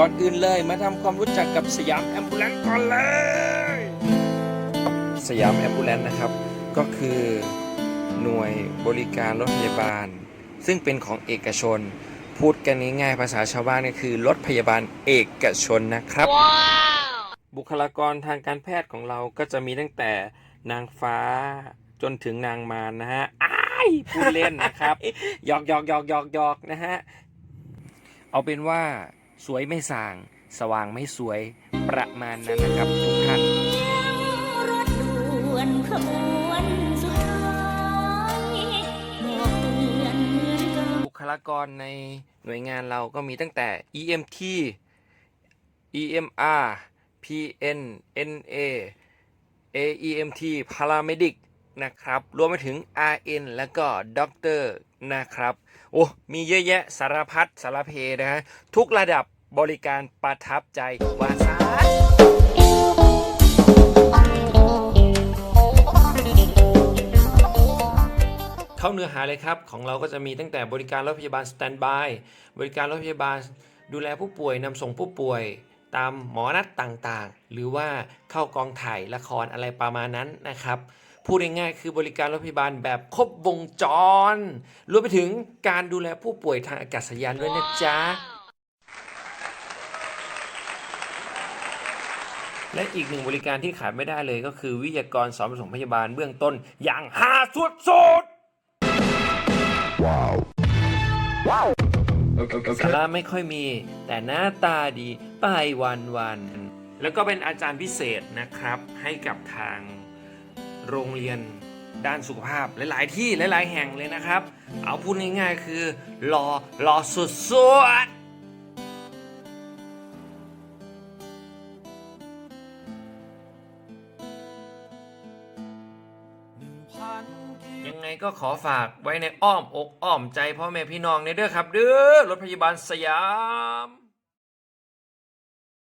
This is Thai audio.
ก่อนอื่นเลยมาทำความรู้จักกับสยามแอมบูเลนก่อนเลย สยามแอมบูเลนนะครับ ก็คือหน่วยบริการรถพยาบาล ซึ่งเป็นของเอกชน พูดกันง่ายๆภาษาชาวบ้านก็คือรถพยาบาลเอกชนนะครับ บุคลากรทางการแพทย์ของเราก็จะมีตั้งแต่นางฟ้าจนถึงนางมารนะฮะอ้ายพูดเล่นนะครับหยอกหยอกหยอกหยอกหยอกนะฮะ เอาเป็นว่า สวยไม่ส่าง สว่างไม่สวยประมาณนั้นนะครับทุกท่านรถด่วนขบวนสุดท้ายบอกเตือนเหมือนกับบุคลากรในหน่วยงานเราก็มีตั้งแต่ EMT EMR PN NA AEMT Paramedic นะครับ รวมไปถึง RN แล้วก็ด็อกเตอร์นะครับ โอ้ มีเยอะแยะสารพัดสารเพนะฮะ ทุกระดับบริการประทับใจวาซาเข้าเนื้อหาเลยครับ ของเราก็จะมีตั้งแต่บริการรถพยาบาลสแตนบาย บริการรถพยาบาลดูแลผู้ป่วยนำส่งผู้ป่วยตามหมอนัดต่างๆ หรือว่าเข้ากองถ่ายละครอะไรประมาณนั้นนะครับ พูดง่ายๆคือบริการรถพยาบาลแบบครบวงจร รวมไปถึงการดูแลผู้ป่วยทางอากาศยานด้วยนะจ๊ะ และอีกหนึ่งบริการที่ขาดไม่ได้เลยก็คือวิทยากรสอนปฐมพยาบาลเบื้องต้นอย่างหาสุดสุดสาระไม่ค่อยมี แต่หน้าตาดีไปวันวันๆแล้วก็เป็นอาจารย์พิเศษนะครับให้กับทาง โรงเรียนด้านสุขภาพหลาย ๆ ที่หลาย ๆ แห่งเลยนะครับ เอาพูดง่าย ๆ คือรอรอสุดสุดๆยังไงก็ขอฝากไว้ในอ้อมอกอ้อมใจพ่อแม่พี่น้องในเด้อครับ เด้อรถพยาบาลสยาม